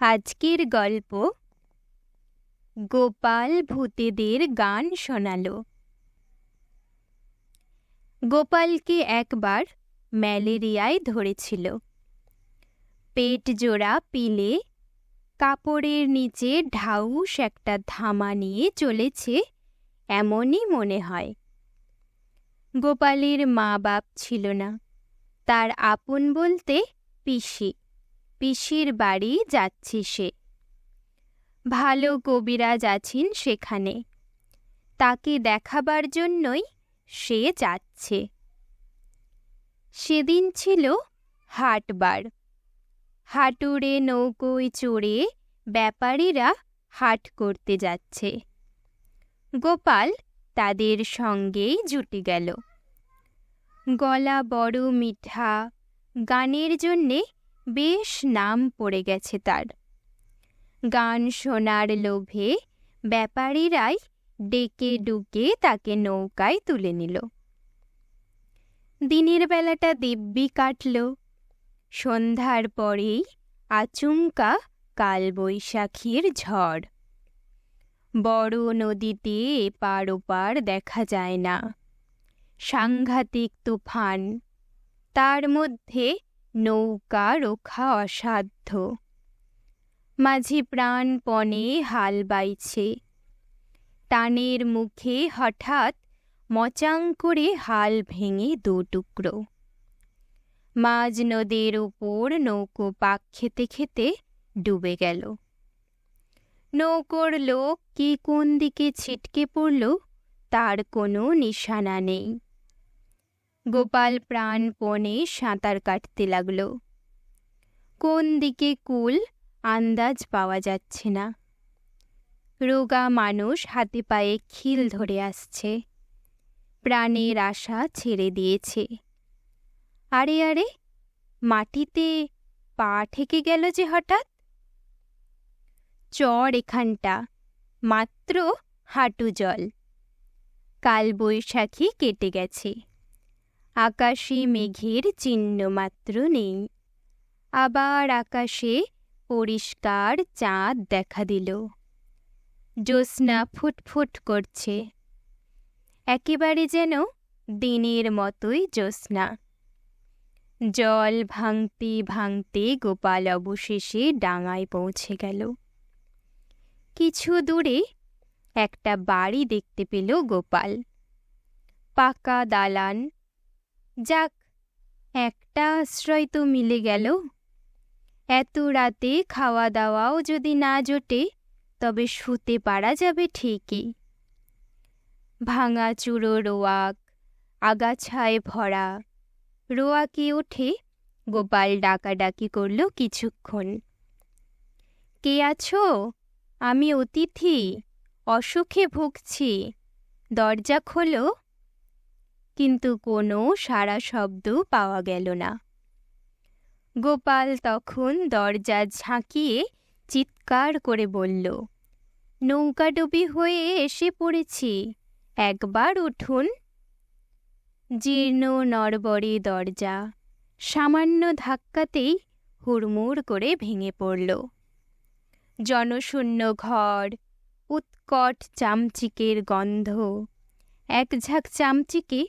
আজকের গল্প গোপাল ভূতেদের গান শোনাল। গোপালকে একবার ম্যালেরিয়ায় ধরেছিল। পেট জোড়া পিলে কাপড়ের নিচে ঢাউস একটা ধামা নিয়ে চলেছে এমনই মনে হয়। গোপালের মা বাপ ছিল না, তার আপন বলতে পিসি। পিসির বাড়ি যাচ্ছে সে। ভালো কবিরাজ আছেন সেখানে। তাকে দেখাবার জন্যই সে যাচ্ছে। সেদিন ছিল হাটবার। হাটুরে নৌকোয় চড়ে ব্যাপারীরা হাট করতে যাচ্ছে। গোপাল তাদের সঙ্গেই জুটে গেল। গলা বড় মিঠা, গানের জন্যে বেশ নাম পড়ে গেছে তার। গান শোনার লোভে ব্যাপারীরাই ডেকে ডুকে তাকে নৌকায় তুলে নিল। দিনের বেলাটা দিব্যি কাটল। সন্ধ্যার পরেই আচমকা কালবৈশাখীর ঝড়। বড় নদীতে এপার ওপার দেখা যায় না। সাংঘাতিক তুফান। তার মধ্যে নৌকা রোখা অসাধ্য। মাঝি প্রাণপণে হাল বাইছে। টানের মুখে হঠাৎ মচাং করে হাল ভেঙে দু টুকরো। মাঝ নদীর উপর নৌকো পাক খেতে খেতে ডুবে গেল। নৌকোর লোক কি কোন দিকে ছিটকে পড়ল তার কোনো নিশানা নেই। গোপাল প্রাণপণে সাঁতার কাটতে লাগল। কোন দিকে কুল আন্দাজ পাওয়া যাচ্ছে না। রোগা মানুষ হাতে পায়ে খিল ধরে আসছে। প্রাণের আশা ছেড়ে দিয়েছে। আরে আরে, মাটিতে পা ঠেকে গেল যে হঠাৎ? চর এখানটা, মাত্র হাঁটু জল। কাল বৈশাখী কেটে গেছে। আকাশে মেঘের চিহ্ন মাত্র নেই। আবার আকাশে পরিষ্কার চাঁদ দেখা দিল। জ্যোৎস্না ফুটফুট করছে। একেবারে যেন দিনের মতোই জ্যোৎস্না। জল ভাঙতে ভাঙতে গোপাল অবশেষে ডাঙায় পৌঁছে গেল। কিছু দূরে একটা বাড়ি দেখতে পেল গোপাল। পাকা দালান যাক, একটা আশ্রয় তো মিলে গেল। এত রাতে খাওয়া দাওয়াও যদি না জোটে, তবে শুতে পারা যাবে ঠিকই। ভাঙা চুড়ো রোয়াক, আগাছায় ভরা। রোয়াকে ওঠে গোপাল ডাকাডাকি করল কিছুক্ষণ। কে আছো? আমি অতিথি, অসুখে ভুগছি। দরজা খোলো। কিন্তু কোনো সারা শব্দ পাওয়া গেল না। গোপাল তখন দরজা ঝাঁকিয়ে চিৎকার করে বলল নৌকাডুবি হয়ে এসে পড়েছি, একবার উঠুন। জীর্ণ নড়বড়ে দরজা সামান্য ধাক্কাতেই হুড়মুড় করে ভেঙে পড়ল। জনশূন্য ঘর, উৎকট চামচিকের গন্ধ, এক ঝাঁক চামচিকে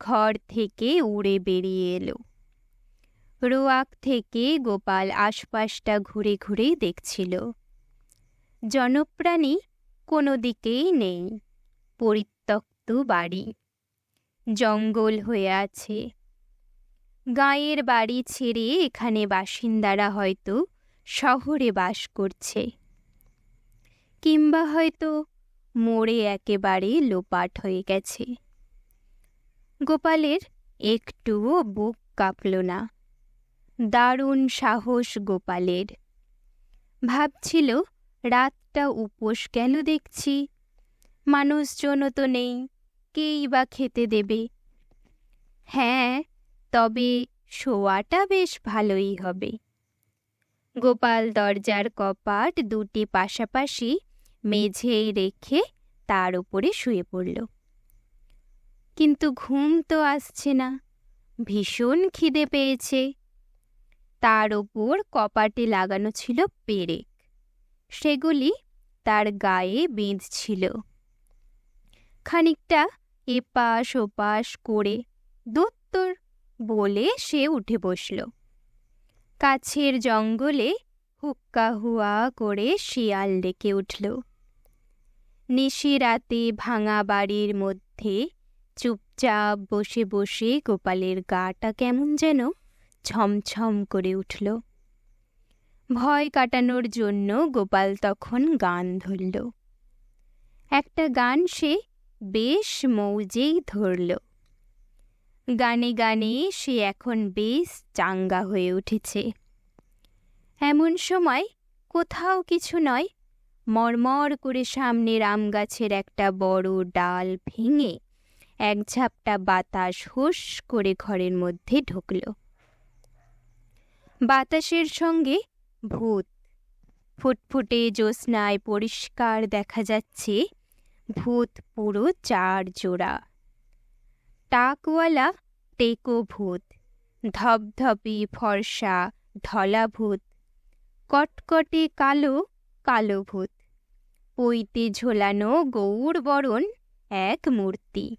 ঘর থেকে উড়ে বেরিয়ে এলো। রোয়াক থেকে গোপাল আশপাশটা ঘুরে ঘুরে দেখছিল। জনপ্রাণী কোনো দিকেই নেই, পরিত্যক্ত বাড়ি, জঙ্গল হয়ে আছে। গাঁয়ের বাড়ি ছেড়ে এখানে বাসিন্দারা হয়তো শহরে বাস করছে, কিংবা হয়তো মোড়ে একেবারে লোপাট হয়ে গেছে। গোপালের একটুও বুক কাঁপল না। দারুণ সাহস গোপালের। ভাবছিল, রাতটা উপোস কেন দেখছি? মানুষজনও তো নেই, কেই বা খেতে দেবে? হ্যাঁ তবে শোয়াটা বেশ ভালোই হবে। গোপাল দরজার কপাট দুটি পাশাপাশি মেঝেই রেখে তার উপরে শুয়ে পড়ল। কিন্তু ঘুম তো আসছে না। ভীষণ খিদে পেয়েছে। তার ওপর কপাটে লাগানো ছিল পেরেক। সেগুলি তার গায়ে বেঁধছিল। খানিকটা এপাশ ওপাশ করে দত্তর বলে সে উঠে বসল। কাছের জঙ্গলে হুক্কা হুয়া করে শিয়াল ডেকে উঠল। নিশি রাতে ভাঙা বাড়ির মধ্যে চুপচাপ বসে বসে গোপালের গাটা কেমন যেন ছমছম করে উঠল। ভয় কাটানোর জন্য গোপাল তখন গান ধরল। একটা গান সে বেশ মৌজেই ধরল। গানে গানে সে এখন বেশ চাঙ্গা হয়ে উঠেছে। এমন সময় কোথাও কিছু নয়, মরমর করে সামনের আম গাছের একটা বড় ডাল ভেঙে এক ঝাপটা বাতাস হুস করে ঘরের মধ্যে ঢুকল। বাতাসের সঙ্গে ভূত। ফুটফুটে জ্যোৎস্নায় পরিষ্কার দেখা যাচ্ছে ভূত পুরো চার জোড়া। টাকওয়ালা টেকো ভূত, ধপধপি ফর্সা ধলা ভূত, কটকটে কালো কালো ভূত পইতে ঝোলানো গৌর বরণ এক মূর্তি।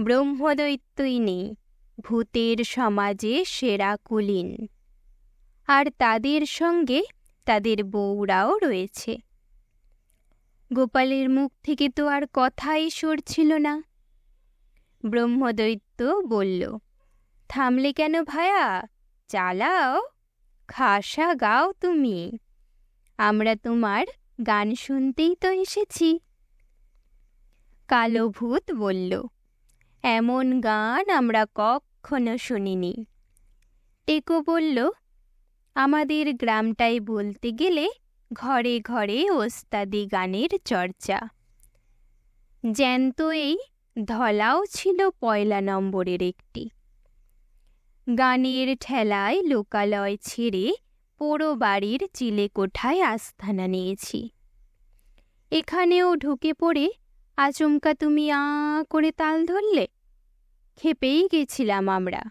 ব্রহ্মদৈত্যই নেই ভূতের সমাজে সেরা কুলীন। আর তাদের সঙ্গে তাদের বউরাও রয়েছে। গোপালের মুখ থেকে তো আর কথাই সরছিল না। ব্রহ্মদৈত্য বলল, থামলে কেন ভায়া? চালাও, খাসা গাও তুমি। আমরা তোমার গান শুনতেই তো এসেছি। কালো ভূত বলল এমন গান আমরা কখনো শুনিনি। টেকো বলল, আমাদের গ্রামটায় বলতে গেলে ঘরে ঘরে ওস্তাদি গানের চর্চা। জ্যান্ত এই ধলাও ছিল পয়লা নম্বরের একটি। গানের ঠেলায় লোকালয় ছেড়ে পোড়ো বাড়ির চিলে কোঠায় আস্থানা নিয়েছি। এখানেও ঢুকে পড়ে আচমকা তুমি আ করে তাল ধরলে? খেপেই গেছিলাম আমরা।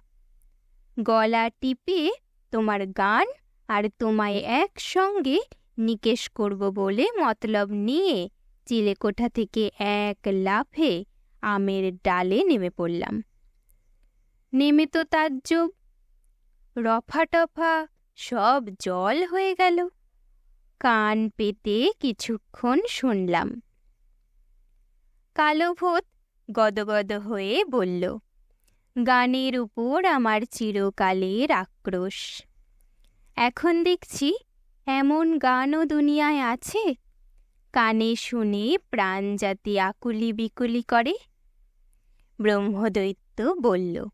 গলা টিপে তোমার গান আর তোমায় একসঙ্গে নিকেশ করব বলে মতলব নিয়ে চিলেকোঠা থেকে এক লাফে আমের ডালে নেমে পড়লাম। নেমে তো তাজ্জব রফা টফা সব জল হয়ে গেল। কান পেতে কিছুক্ষণ শুনলাম। কালো ভূত গদগদ হয়ে বলল, গানের উপর আমার চিরকালের আক্রোশ। এখন দেখছি এমন গানও দুনিয়ায় আছে। কানে শুনে প্রাণ জাতি আকুলি বিকুলি করে। ব্রহ্মদৈত্য বলল,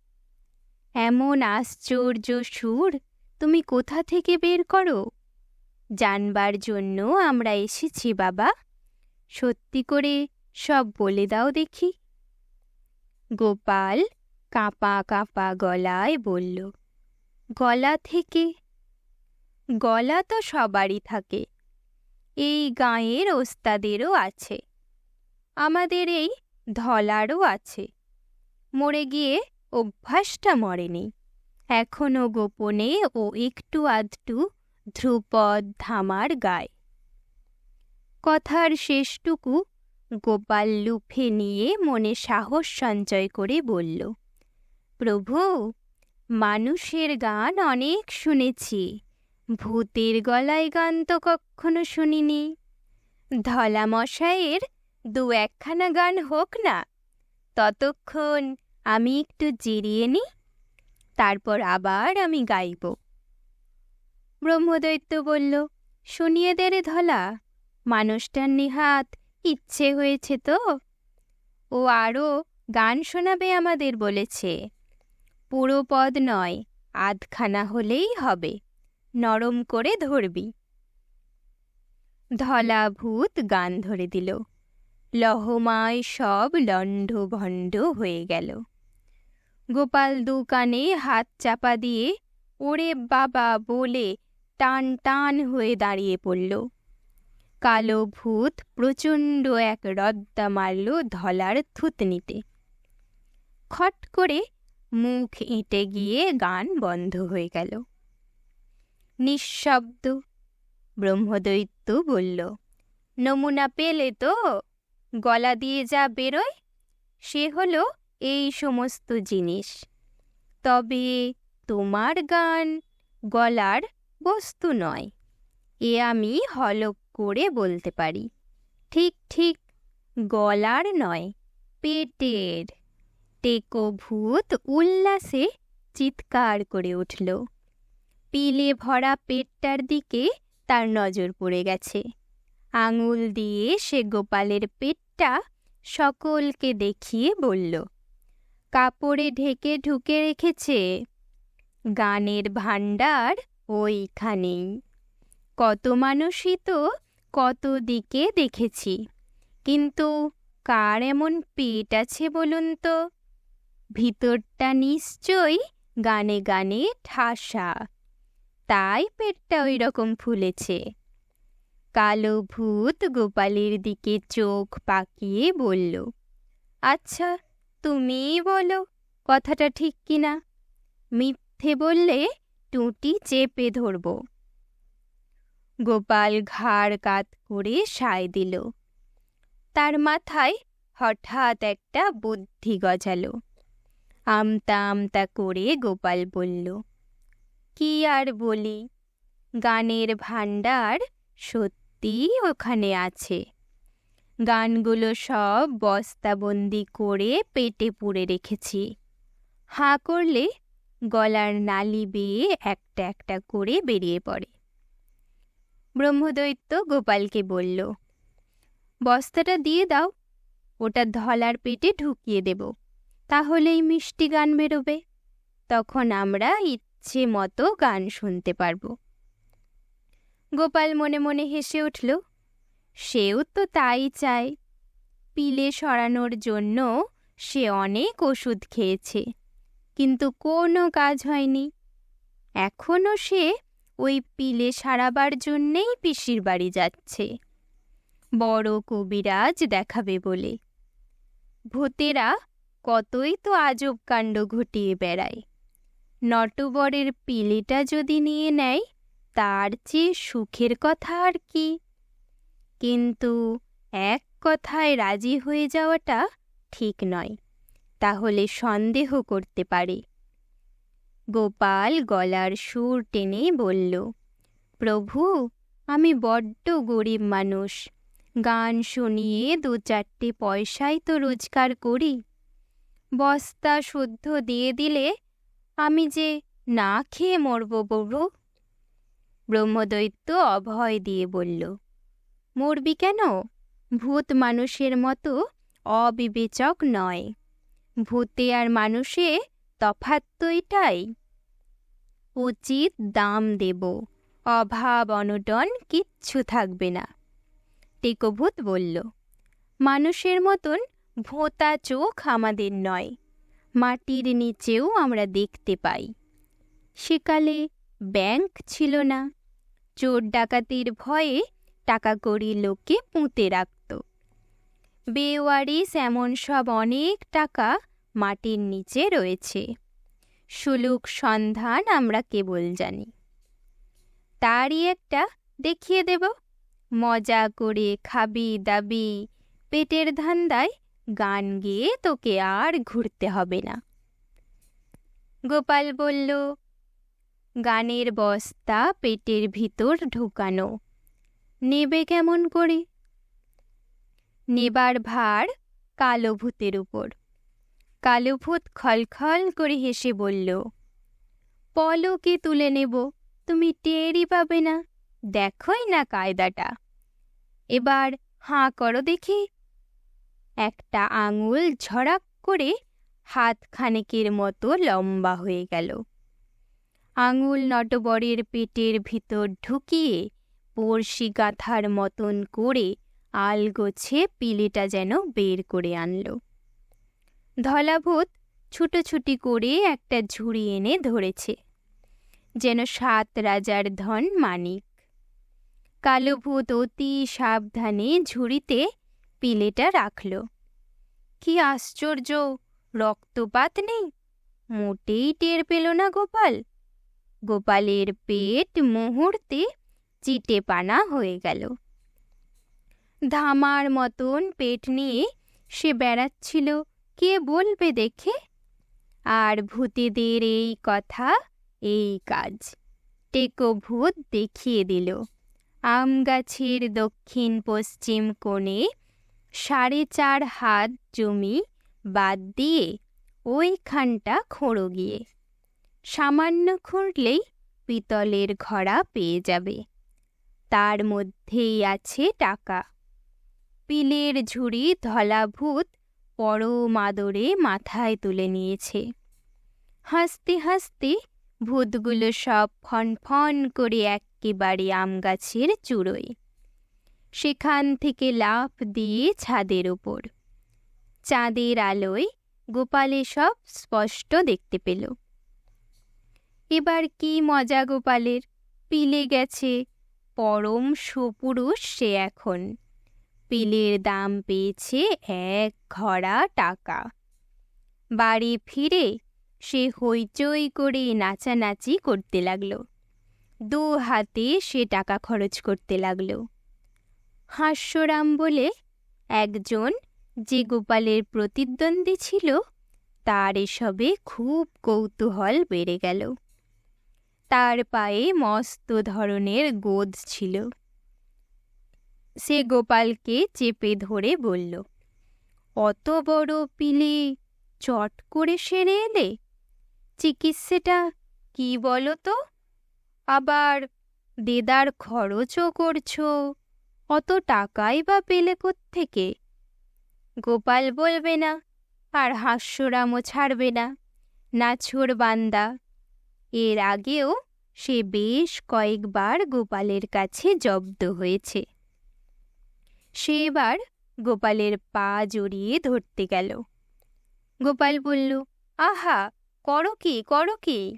এমন আশ্চর্য সুর তুমি কোথা থেকে বের করো? জানবার জন্য আমরা এসেছি বাবা। সত্যি করে সব বলে দাও দেখি। গোপাল কাঁপা কাঁপা গলায় বলল, গলা থেকে, গলা তো সবারই থাকে। এই গাঁয়ের ওস্তাদেরও আছে, আমাদের এই ধলারও আছে। মরে গিয়ে অভ্যাসটা মরেনি। এখনও গোপনে ও একটু আধটু ধ্রুপদ ধামার গায়। কথার শেষটুকু গোপাল লুফে নিয়ে মনে সাহস সঞ্চয় করে বলল, প্রভু, মানুষের গান অনেক শুনেছি। ভূতের গলায় গান তো কখনো শুনিনি। ধলা মশাইয়ের দু একখানা গান হোক না, ততক্ষণ আমি একটু জিরিয়ে নিই, তারপর আবার আমি গাইব। ব্রহ্মদৈত্য বলল, শুনিয়ে দে রে ধলা, মানুষটার নিহাত ইচ্ছে হয়েছে তো? ও আরও গান শোনাবে আমাদের বলেছে। পুরো পদ নয়, আধখানা হলেই হবে। নরম করে ধরবি। ধলা ভূত গান ধরে দিল। লহমায় সব লণ্ড ভণ্ড হয়ে গেল। গোপাল দু কানে হাত চাপা দিয়ে, ওরে বাবা, বলে টান টান হয়ে দাঁড়িয়ে পড়ল। কালো ভূত প্রচণ্ড এক রদ্দা মারল ধলার থুতনিতে। খট করে মুখ এঁটে গিয়ে গান বন্ধ হয়ে গেল। নিঃশব্দ ব্রহ্মদৈত্য বলল, নমুনা পেলে তো গলা দিয়ে যা বেরোয়, সে হলো এই সমস্ত জিনিস। তবে তোমার গান গলার বস্তু নয়, এ আমি হলক করে বলতে পারি। ঠিক ঠিক, গলার নয়, পেটের। টেকো ভূত উল্লাসে চিৎকার করে উঠল। পিলে ভরা পেটটার দিকে তার নজর পড়ে গেছে। আঙুল দিয়ে সে গোপালের পেটটা সকলকে দেখিয়ে বলল, কাপড়ে ঢেকে ঢুকে রেখেছে। গানের ভাণ্ডার ওইখানেই। কত মানুষই তো কত দিকে দেখেছি। কিন্তু কার এমন পেট আছে বলুন তো? ভিতরটা নিশ্চয়ই গানে গানে ঠাসা। তাই পেটটা ওই রকম ফুলেছে। কালো ভূত গোপালের দিকে চোখ পাকিয়ে বলল আচ্ছা তুমিই বলো, কথাটা ঠিক কিনা? মিথ্যে বললে টুটি চেপে ধরব। গোপাল ঘাড় কাত করে সায় দিল। তার মাথায় হঠাৎ একটা বুদ্ধি গজালো। আমতা আমতা করে গোপাল বলল, কি আর বলি, গানের ভাণ্ডার সত্যি ওখানে আছে। গানগুলো সব বস্তাবন্দি করে পেটে পুড়ে রেখেছি। হাঁ করলে গলার নালি বেয়ে একটা একটা করে বেরিয়ে পড়ে। ব্রহ্মদৈত্য গোপালকে বলল, বস্তাটা দিয়ে দাও, ওটা ধলার পেটে ঢুকিয়ে দেব, তাহলেই মিষ্টি গান বেরোবে, তখন আমরা ইচ্ছে মতো গান শুনতে পারব। গোপাল মনে মনে হেসে উঠল, সেও তো তাই চায়, পিলে সরানোর জন্য সে অনেক ওষুধ খেয়েছে, কিন্তু কোনো কাজ হয়নি এখনও সে ওই পিলে সারাবার জন্যেই পিসির বাড়ি যাচ্ছে। বড় কবিরাজ দেখাবে বলে। ভূতেরা কতই তো আজব কাণ্ড ঘটিয়ে বেড়ায়। নটবরের পিলেটা যদি নিয়ে নেয়, তার চেয়ে সুখের কথা আর কি? কিন্তু এক কথায় রাজি হয়ে যাওয়াটা ঠিক নয়। তাহলে সন্দেহ করতে পারে। গোপাল গলার সুর টেনে বলল, প্রভু, আমি বড্ড গরিব মানুষ। গান শুনিয়ে দু চারটে পয়সাই তো রোজগার করি। বস্তা শুদ্ধ দিয়ে দিলে আমি যে না খেয়ে মরব প্রভু? ব্রহ্মদৈত্য অভয় দিয়ে বলল, মরবি কেন? ভূত মানুষের মতো অবিবেচক নয়। ভূতে আর মানুষে তফাৎ তো এটাই উচিত দাম দেব। অভাব অনটন কিচ্ছু থাকবে না। টেকভূত বলল, মানুষের মতন ভোঁতা চোখ আমাদের নয়। মাটির নিচেও আমরা দেখতে পাই। সেকালে ব্যাংক ছিল না। চোর ডাকাতির ভয়ে টাকা কড়ি লোকে পুঁতে রাখত। বেওয়ারিস এমন সব অনেক টাকা মাটির নিচে রয়েছে। সুলুক সন্ধান আমরা কেবল জানি। তারই একটা দেখিয়ে দেব। মজা করে খাবি দাবি, পেটের ধান্দায় গান গেয়ে তোকে আর ঘুরতে হবে না। গোপাল বলল, গানের বস্তা পেটের ভিতর ঢুকানো। নেবে কেমন করে? নেবার ভার কালো ভূতের উপর। কালো ভূত খলখল করে হেসে বলল, পলকে তুলে নেব, তুমি টেরই পাবে না, দেখোই না কায়দাটা। এবার হাঁ করো দেখি। একটা আঙুল ঝড়াক করে হাত খানেকের মতো লম্বা হয়ে গেল। আঙুল নটবরের পেটের ভিতর ঢুকিয়ে বড়শি গাথার মতন করে আলগোছে পিলেটা যেন বের করে আনল। ধলাভূত ছুটোছুটি করে একটা ঝুড়ি এনে ধরেছে। যেন সাত রাজার ধন মানিক। কালোভূত অতি সাবধানে ঝুড়িতে পিলেটা রাখল। কি আশ্চর্য, রক্তপাত নেই? মোটেই টের পেল না গোপাল। গোপালের পেট মুহূর্তে চিটে পানা হয়ে গেল। ধামার মতন পেট নিয়ে সে বেড়াচ্ছিল। কে বলবে দেখে? আর ভূতেদের এই কথা, এই কাজ, টেকো ভূত দেখিয়ে দিল। আম গাছের দক্ষিণ পশ্চিম কোণে সাড়ে চার হাত জমি বাদ দিয়ে ওইখানটা খোঁড়ো গিয়ে। সামান্য খুঁড়লেই পিতলের ঘড়া পেয়ে যাবে। তার মধ্যেই আছে টাকা। পিলের ঝুড়ি ধলাভূত পরম আদরে মাথায় তুলে নিয়েছে। হাসতে হাসতে ভূতগুলো সব ফন ফন করে একেবারে আম গাছের চূড়োয়। সেখান থেকে লাফ দিয়ে ছাদের ওপর। চাঁদের আলোয় গোপালে সব স্পষ্ট দেখতে পেল। এবার কি মজা গোপালের? পিলে গেছে, পরম সুপুরুষ সে এখন। পিলের দাম পেয়েছে এক ঘড়া টাকা। বাড়ি ফিরে সে হইচই করে নাচানাচি করতে লাগল। দু হাতে সে টাকা খরচ করতে লাগল। হাস্যরাম বলে একজন যে গোপালের প্রতিদ্বন্দ্বী ছিল, তার এসবে খুব কৌতূহল বেড়ে গেল। তার পায়ে মস্ত ধরনের গোদ ছিল। সে গোপালকে চেপে ধরে বলল, অত বড় পিলে চট করে সেরে এলে? চিকিৎসাটা কি বলো তো? আবার দেদার খরচও করছ, অত টাকাই বা পেলে থেকে গোপাল বলবে না, আর হাস্যরামও ছাড়বে না নাছোর বান্দা। এর আগেও সে বেশ কয়েকবার গোপালের কাছে জব্দ হয়েছে। সে এবার গোপালের পা জড়িয়ে ধরতে গেল। গোপাল বলল, আহা, করো কি করো কি?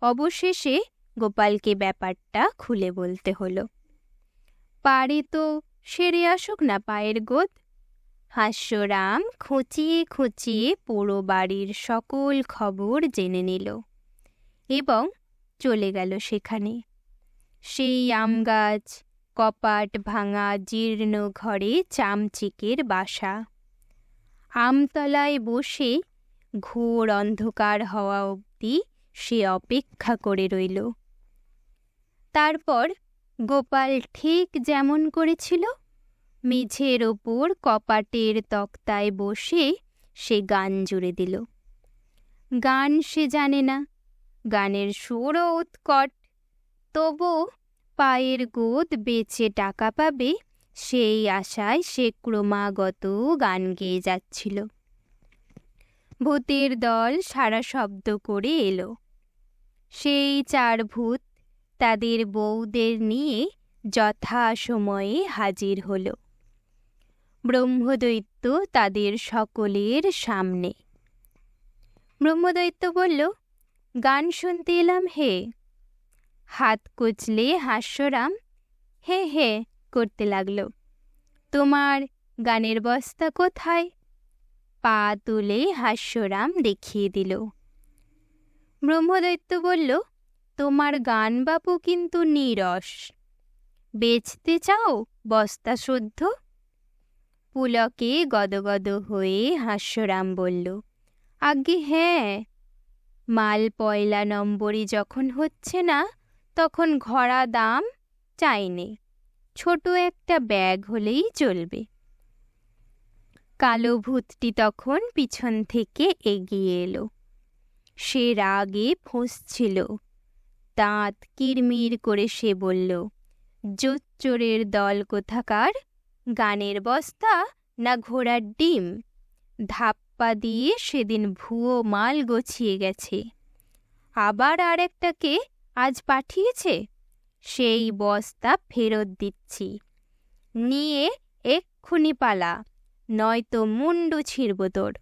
অবশেষে গোপালকে ব্যাপারটা খুলে বলতে হলো। পারে তো, সেরে আসুক না পায়ের গোদ। হাস্যরাম খুঁচিয়ে খুঁচিয়ে পুরো বাড়ির সকল খবর জেনে নিল এবং চলে গেল সেখানে। সেই আম গাছ কপাট ভাঙা জীর্ণ ঘরে চামচিকের বাসা। আমতলায় বসে ঘোর অন্ধকার হওয়া অবধি সে অপেক্ষা করে রইল। তারপর গোপাল ঠিক যেমন করেছিল, মেঝের ওপর কপাটের তক্তায় বসে সে গান জুড়ে দিল। গান সে জানে না, গানের সুরও উৎকট তবু পায়ের গোদ বেচে টাকা পাবে, সেই আশায় সে ক্রমাগত গান গেয়ে যাচ্ছিল। ভূতের দল সারা শব্দ করে এলো। সেই চার ভূত তাদের বউদের নিয়ে যথাসময়ে হাজির হল। ব্রহ্মদৈত্য তাদের সকলের সামনে। ব্রহ্মদৈত্য বলল, গান শুনতে এলাম হে হাত কুচলে হাস্যরাম হে হে করতে লাগল। তোমার গানের বস্তা কোথায়? পা তুলে হাস্যরাম দেখিয়ে দিল। ব্রহ্মদৈত্য বলল, তোমার গান বাপু কিন্তু নিরস। বেচতে চাও বস্তা শুদ্ধ? পুলকে গদগদ হয়ে হাস্যরাম বলল আগে হ্যাঁ। মাল পয়লা নম্বরই যখন হচ্ছে না তখন ঘড়া দাম চাইনে। ছোট একটা ব্যাগ হলেই চলবে। কালো ভূতটি তখন পিছন থেকে এগিয়ে এলো। সে রাগে ফুঁসছিল। দাঁত কিরমির করে সে বলল, জোচ্চোরের দল কোথাকার? গানের বস্তা না ঘোড়ার ডিম? ধাপ্পা দিয়ে সেদিন ভুয়ো মাল গছিয়ে গেছে। আবার আর আরেকটাকে আজ পাঠিয়েছে? সেই বস্তা ফেরত দিচ্ছি। নিয়ে এক্ষুনি পালা, নয়তো মুন্ডু ছিড়ব তোর।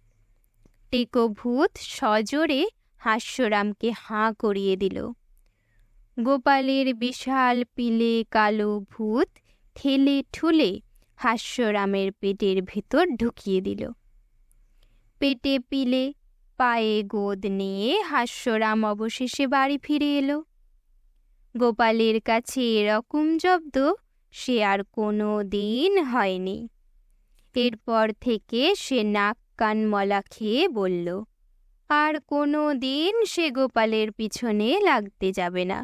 টেকো ভূত সজোরে হাস্যরামকে হাঁ করিয়ে দিল। গোপালের বিশাল পিলে কালো ভূত ঠেলে ঠুলে হাস্যরামের পেটের ভেতর ঢুকিয়ে দিল। পেটে পিলে পায়ে গোদ নিয়ে হাস্যরাম অবশেষে বাড়ি ফিরে এলো। গোপালের কাছে এরকম জব্দ সে আর কোনো দিন হয়নি। এরপর থেকে সে নাক কান মলা খেয়ে বলল, আর কোনো দিন সে গোপালের পিছনে লাগতে যাবে না।